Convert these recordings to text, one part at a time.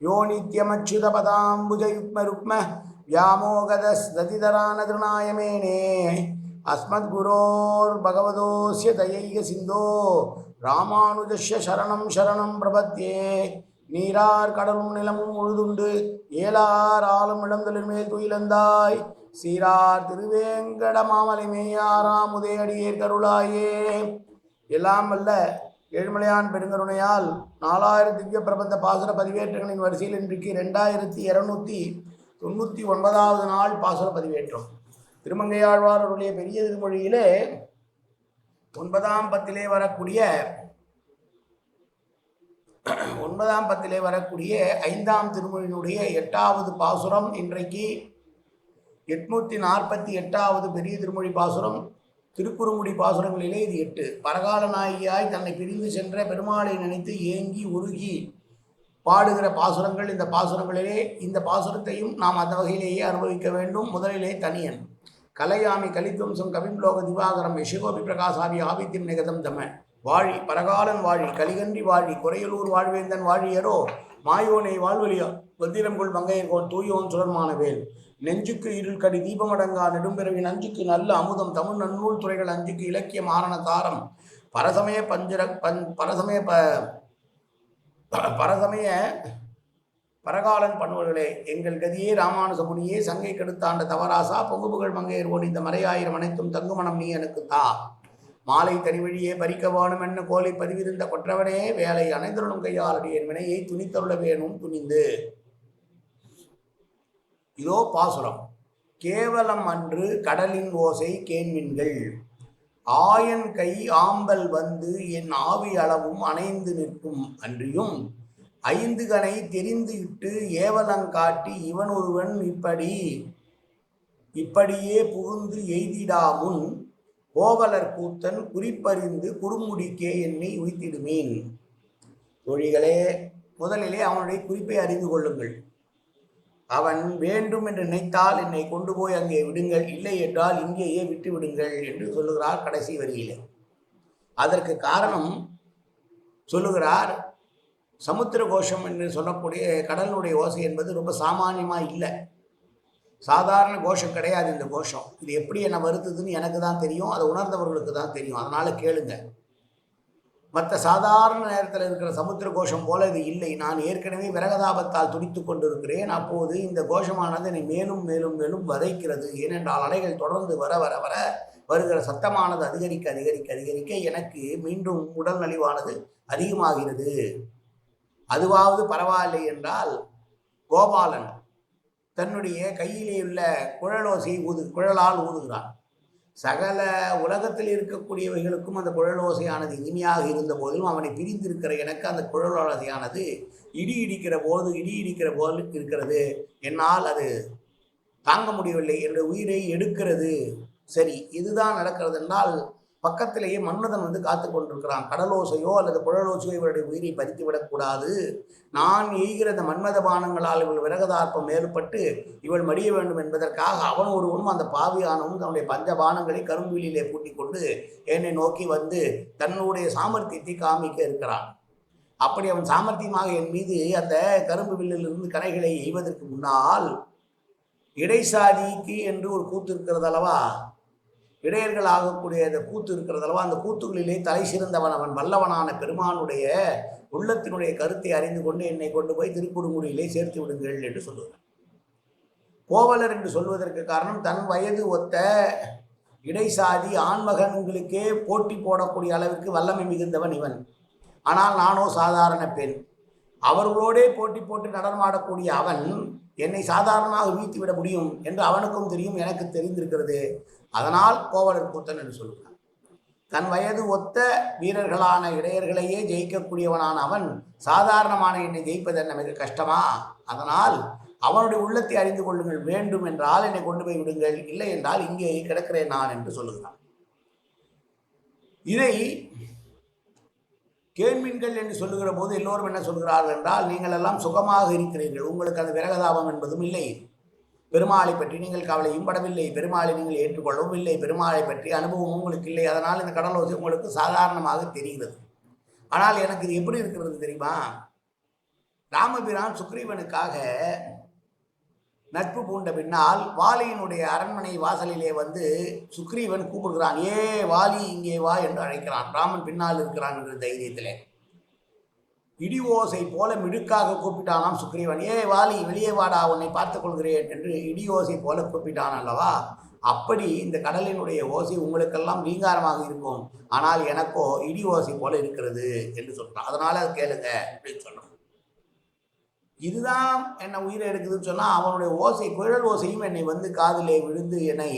யோ நித்யமச்சுதபதாம்புஜயுக்மருக்ம வியாமோகதஸ்ததிதரானதிருநாயமேனே அஸ்மத்குரோர் பகவதோஸ்ய தயைய சிந்தோ ராமானுஜஸ்ய சரணம் சரணம் பிரபத்தியே நீரார் கடலும் நிலமும் உழுதுண்டு ஏலார் ஆளும் இளந்தலின் மேல் துயிலந்தாய் சீரார் திருவேங்கட மாமலை மேயாராம் உதயடியே கருளாயே எல்லாம் அல்ல ஏழுமலையான் பெருங்கருணையால் நாலாயிரம் திவ்ய பிரபந்த பாசுர பதிவேற்றங்களின் வரிசையில் இன்றைக்கு ரெண்டாயிரத்தி இரநூத்தி தொண்ணூற்றி ஒன்பதாவது நாள் பாசுர பதிவேற்றம். திருமங்கையாழ்வாருடைய பெரிய திருமொழியிலே ஒன்பதாம் பத்திலே வரக்கூடிய ஒன்பதாம் பத்திலே வரக்கூடிய ஐந்தாம் திருமொழியினுடைய எட்டாவது பாசுரம் இன்றைக்கு எட்நூற்றி நாற்பத்தி எட்டாவது பெரிய திருமொழி பாசுரம். திருக்குறுங்குடி பாசுரங்களிலே இது எட்டு. பரகால நாயகியாய் தன்னை பிரிந்து சென்ற பெருமாளை நினைத்து ஏங்கி உருகி பாடுகிற பாசுரங்கள் இந்த பாசுரங்களிலே இந்த பாசுரத்தையும் நாம் அந்த வகையிலேயே அனுபவிக்க வேண்டும். முதலிலே தனியன். கலையாமி கலித்வம்சம் கவிம்லோக திவாகரம் யசிகோபி பிரகாசாமி ஆபித்தின் நிகதம் தம. வாழி பரகாலன் வாழி கலிகன்றி வாழி குறையலூர் வாழ்வேந்தன் வாழியரோ மாயோனை வாழ்வழியா வந்திரங்குள் மங்கையர்கோள் தூயோன் சுடர்மானவேல். நெஞ்சுக்கு இருள் கடி தீபமடங்கா நெடும்பிறவி நஞ்சுக்கு நல்ல அமுதம். தமிழ் நன்னூல் துறைகள் அஞ்சுக்கு இலக்கிய மாரண தாரம். பரசமய பஞ்சர பஞ் பரசமய ப பரசமய பரகாலன் பண்ணுவர்களே எங்கள் கதியே ராமானுசமுனியே சங்கை கெடுத்தாண்ட தவராசா பொங்கு புகழ் மங்கையர் ஓடி இந்த மறையாயிரம் அனைத்தும் தங்குமணம் நீ எனக்கு தா. மாலை தனி வழியே பறிக்க வேணும் என்ன கோலை பதிவிருந்த கொற்றவனே வேலை அனைந்தருளும் கையாளடியன் வினையை துணித்தருள வேணும் துணிந்து. இதோ பாசுரம். கேவலம் அன்று கடலின் ஓசை கேண்மின்கள். ஆயன் கை ஆம்பல் வந்து என் ஆவி அளவும் அணைந்து நிற்கும் அன்றியும் ஐந்து கனை தெரிந்து இட்டு ஏவலங்காட்டி இவன் ஒருவன் இப்படி இப்படியே புகுந்து எய்திடாமுன் கோவலர் கூத்தன் குறிப்பறிந்து குறுமுடிக்கே என்னை உய்த்திடுமீன். தொழிகளே முதலிலே அவனுடைய குறிப்பை அறிந்து கொள்ளுங்கள். அவன் வேண்டும் என்று நினைத்தால் என்னை கொண்டு போய் அங்கே விடுங்கள் இல்லை என்றால் இங்கேயே விட்டு விடுங்கள் என்று சொல்லுகிறார் கடைசி வரியிலே. அதற்கு காரணம் சொல்லுகிறார் சமுத்திர கோஷம் என்று சொல்லக்கூடிய கடலுடைய ஓசை என்பது ரொம்ப சாமானியமாக இல்லை. சாதாரண கோஷம் கிடையாது இந்த கோஷம். இது எப்படி என்னை வருத்துதுன்னு எனக்கு தான் தெரியும் அதை உணர்ந்தவர்களுக்கு தான் தெரியும். அதனால் கேளுங்க. மற்ற சாதாரண நேரத்தில் இருக்கிற சமுத்திர கோஷம் போல இது இல்லை. நான் ஏற்கனவே விரகதாபத்தால் துடித்து கொண்டிருக்கிறேன். அப்போது இந்த கோஷமானது என்னை மேலும் மேலும் மேலும் வதைக்கிறது. ஏனென்றால் அலைகள் தொடர்ந்து வர வர வர வருகிற சத்தமானது அதிகரிக்க அதிகரிக்க அதிகரிக்க எனக்கு மீண்டும் உடல் நலிவானது அதிகமாகிறது. அதுவாவது பரவாயில்லை என்றால் கோபாலன் தன்னுடைய கையிலே உள்ள குழலோசை ஊது குழலால் ஊதுகிறான். சகல உலகத்தில் இருக்கக்கூடியவைகளுக்கும் அந்த குழலோசையானது இனிமையாக இருந்த போதிலும் அவனை பிரிந்திருக்கிற எனக்கு அந்த குழலோசையானது இடி இடிக்கிற போது இடி இடிக்கிற போது இருக்கிறது. என்னால் அது தாங்க முடியவில்லை. என்னுடைய உயிரை எடுக்கிறது. சரி இதுதான் நடக்கிறது என்றால் பக்கத்திலேயே மன்மதன் வந்து காத்து கொண்டிருக்கிறான். கடலோசையோ அல்லது குழலோசையோ இவருடைய உயிரை பறித்து விடக்கூடாது நான் எய்கிற அந்த மன்மத பானங்களால் இவள் விரகதார்ப்பம் ஏற்பட்டு இவள் மடிய வேண்டும் என்பதற்காக அவன் ஒருவனும் அந்த பாவியானவன் தன்னுடைய பஞ்ச பானங்களை கரும்புலிலே பூட்டிக் கொண்டு என்னை நோக்கி வந்து தன்னுடைய சாமர்த்தியத்தை காமிக்க இருக்கிறான். அப்படி அவன் சாமர்த்தியமாக என் மீது அந்த கரும்பு வில்லிலிருந்து கரைகளை எய்வதற்கு முன்னால் இடைசாதிக்கு என்று ஒரு கூத்து இருக்கிறது அல்லவா? இடையர்கள் ஆகக்கூடிய அந்த கூத்து இருக்கிறதெல்லாம் அந்த கூத்துகளிலே தலை சிறந்தவன் அவன் வல்லவனான பெருமானுடைய உள்ளத்தினுடைய கருத்தை அறிந்து கொண்டு என்னை கொண்டு போய் திருக்குறுங்குடியிலே சேர்த்து விடுங்கள் என்று சொல்லுவார் கோவலர் என்று சொல்வதற்கு காரணம் தன் வயது ஒத்த இடைசாதி ஆண்மகன்களுக்கே போட்டி போடக்கூடிய அளவிற்கு வல்லமை மிகுந்தவன் இவன். ஆனால் நானோ சாதாரண பெண். அவர்களோடே போட்டி போட்டு நடனமாடக்கூடிய அவன் என்னை சாதாரணமாக வீழ்த்தி விட முடியும் என்று அவனுக்கும் தெரியும் எனக்கு தெரிந்திருக்கிறது. அதனால் கோவலர் கூத்தன் என்று சொல்கிறான் தன் வயது ஒத்த வீரர்களான இடையர்களையே ஜெயிக்கக்கூடியவனான அவன் சாதாரணமான என்னை ஜெயிப்பது என்ன மிக கஷ்டமா? அதனால் அவனுடைய உள்ளத்தை அறிந்து கொள்ளுங்கள். வேண்டும் என்றால் என்னை கொண்டு போய் விடுங்கள். இல்லை என்றால் இங்கே கிடக்கிறேன் நான் என்று சொல்லுகிறான். இதை கேள்மீன்கள் என்று சொல்லுகிற போது எல்லோரும் என்ன சொல்கிறார்கள் என்றால் நீங்கள் எல்லாம் சுகமாக இருக்கிறீர்கள். உங்களுக்கு அந்த விரகதாபம் என்பதும் இல்லை. பெருமாளை பற்றி நீங்கள் கவலையும் படவில்லை. பெருமாளை நீங்கள் ஏற்றுக்கொள்ளவும் இல்லை. பெருமாளை பற்றி அனுபவம் உங்களுக்கு இல்லை. அதனால் இந்த கடல் ஓசை உங்களுக்கு சாதாரணமாக தெரிகிறது. ஆனால் எனக்கு இது எப்படி இருக்கிறது தெரியுமா? ராமபிரான் சுக்ரீவனுக்காக நட்பு பூண்ட பின்னால் வாலியினுடைய அரண்மனை வாசலிலே வந்து சுக்ரீவன் கூப்பிடுகிறான் ஏ வாலி இங்கே வா என்று அழைக்கிறான். ராமன் பின்னால் இருக்கிறான் என்ற தைரியத்திலே. இடி ஓசை போல மிடுக்காக கூப்பிட்டானாம் சுக்ரீவன். ஏ வாலி வெளியே வாடா உன்னை பார்த்துக் கொள்கிறேன் என்று இடி ஓசை போல கூப்பிட்டான் அல்லவா? அப்படி இந்த கடலினுடைய ஓசை உங்களுக்கெல்லாம் ரீங்காரமாக இருக்கும். ஆனால் எனக்கோ இடி ஓசை போல இருக்கிறது என்று சொல்றான். அதனால கேளுங்க அப்படின்னு சொல்றான் இதுதான் என்னை உயிரை எடுக்குதுன்னு சொன்னால் அவனுடைய ஓசை குழல் ஓசையும் என்னை வந்து காதிலே விழுந்து என்னை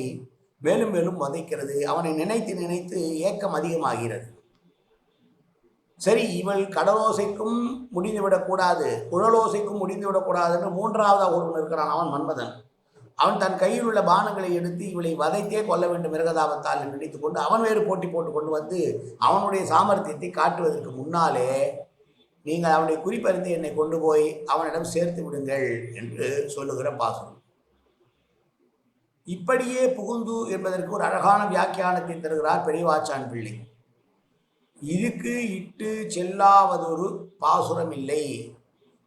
மேலும் மேலும் வதைக்கிறது. அவனை நினைத்து நினைத்து ஏக்கம் அதிகமாகிறது. சரி இவள் கடலோசைக்கும் முடிந்துவிடக்கூடாது குழலோசைக்கும் முடிந்துவிடக்கூடாதுன்னு மூன்றாவதாக ஒருவன் இருக்கிறான் அவன் மன்மதன். அவன் தன் கையில் உள்ள பானங்களை எடுத்து இவளை வதைத்தே கொல்ல வேண்டும் மிருகதாபத்தால் நினைத்து கொண்டு அவன் வேறு போட்டி போட்டு கொண்டு வந்து அவனுடைய சாமர்த்தியத்தை காட்டுவதற்கு முன்னாலே நீங்கள் அவனுடைய குறிப்பறிந்து என்னை கொண்டு போய் அவனிடம் சேர்த்து விடுங்கள் என்று சொல்லுகிற பாசனம் இப்படியே புகுந்து என்பதற்கு ஒரு அழகான வியாக்கியானத்தை தருகிறார் பெரியவாச்சான் பிள்ளை. இதுக்கு இட்டு செல்லாவதொரு பாசுரம் இல்லை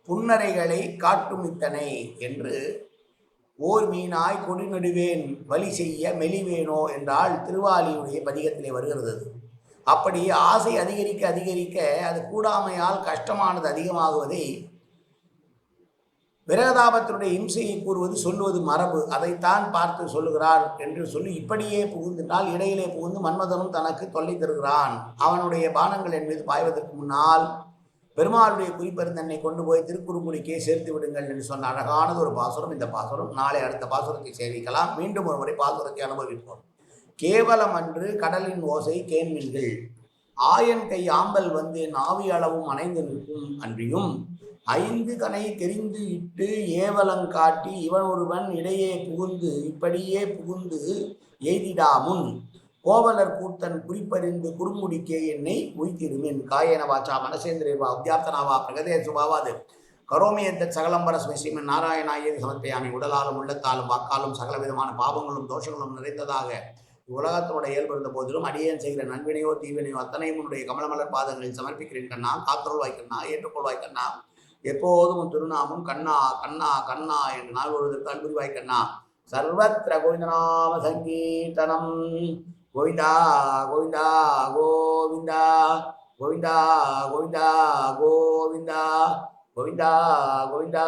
புன்னரைகளை காட்டும் இத்தனை என்று ஓர் மீனாய் கொடி நடுவேன் வழி செய்ய மெலிவேனோ என்றால் திருவாலியுடைய பதிகத்திலே வருகிறது. அப்படி ஆசை அதிகரிக்க அதிகரிக்க அது கூடாமையால் கஷ்டமானது அதிகமாகுவதை விரகதாபத்தினுடைய இம்சையை கூறுவது சொல்லுவது மரபு. அதைத்தான் பார்த்து சொல்லுகிறார் என்று சொல்லி இப்படியே புகுந்தினால் இடையிலே புகுந்து மன்மதனும் தனக்கு தொல்லை தருகிறான். அவனுடைய பானங்கள் என் மீது பாய்வதற்கு முன்னால் பெருமாளுடைய குறிப்பெருந்தன்னை கொண்டு போய் திருக்குறுங்குடிக்கே சேர்த்து விடுங்கள் என்று சொன்ன அழகானது ஒரு பாசுரம். இந்த பாசுரம் நாளை அடுத்த பாசுரத்தை சேவிக்கலாம். மீண்டும் ஒரு முறை பாசுரத்தை அனுபவிப்போம். கேவலம் அன்று கடலின் ஓசை கேன்மீன்கள் ஆயன் கை ஆம்பல் வந்து நாவி அளவும் அணைந்து நிற்கும் அன்றியும் ஐந்து கனை தெரிந்து இட்டு ஏவலங்காட்டி இவன் ஒருவன் இடையே புகுந்து இப்படியே புகுந்து எய்திடாமுன் கோவலர் கூத்தன் குறிப்பறிந்து குறுமுடிக்கே என்னை உய்திருமின் காயன வாச்சா மனசேந்திரேவா உத்தியாப்தனாவா பிரகதேசுபாவாது கரோமியத்த சகலம்பர ஸ்ரீமன் நாராயணாயதி சமர்ப்பயாமி உடலாலும் உள்ளத்தாலும் வாக்காலும் சகல விதமான பாவங்களும் தோஷங்களும் நிறைந்ததாக உலகத்தோட இயல்பு இருந்த போதிலும் அடியேன் செய்கிற நன்வினையோ தீவினையோ அத்தனையும் உன்னுடைய கமலமலர் பாதங்களில் சமர்ப்பிக்கிறேன் கண்ணா காத்தருள்வாய் கண்ணா ஏற்றுக்கொள்வாய் கண்ணா எப்போதும் உன் திருநாமம் கண்ணா கண்ணா கண்ணா என்று நாள் ஒருவதற்கு அன்புரிவாய் கண்ணா சர்வத்திர கோவிந்தநாம சங்கீர்த்தனம். கோவிந்தா கோவிந்தா கோவிந்தா கோவிந்தா கோவிந்தா கோவிந்தா கோவிந்தா கோவிந்தா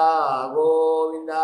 கோவிந்தா.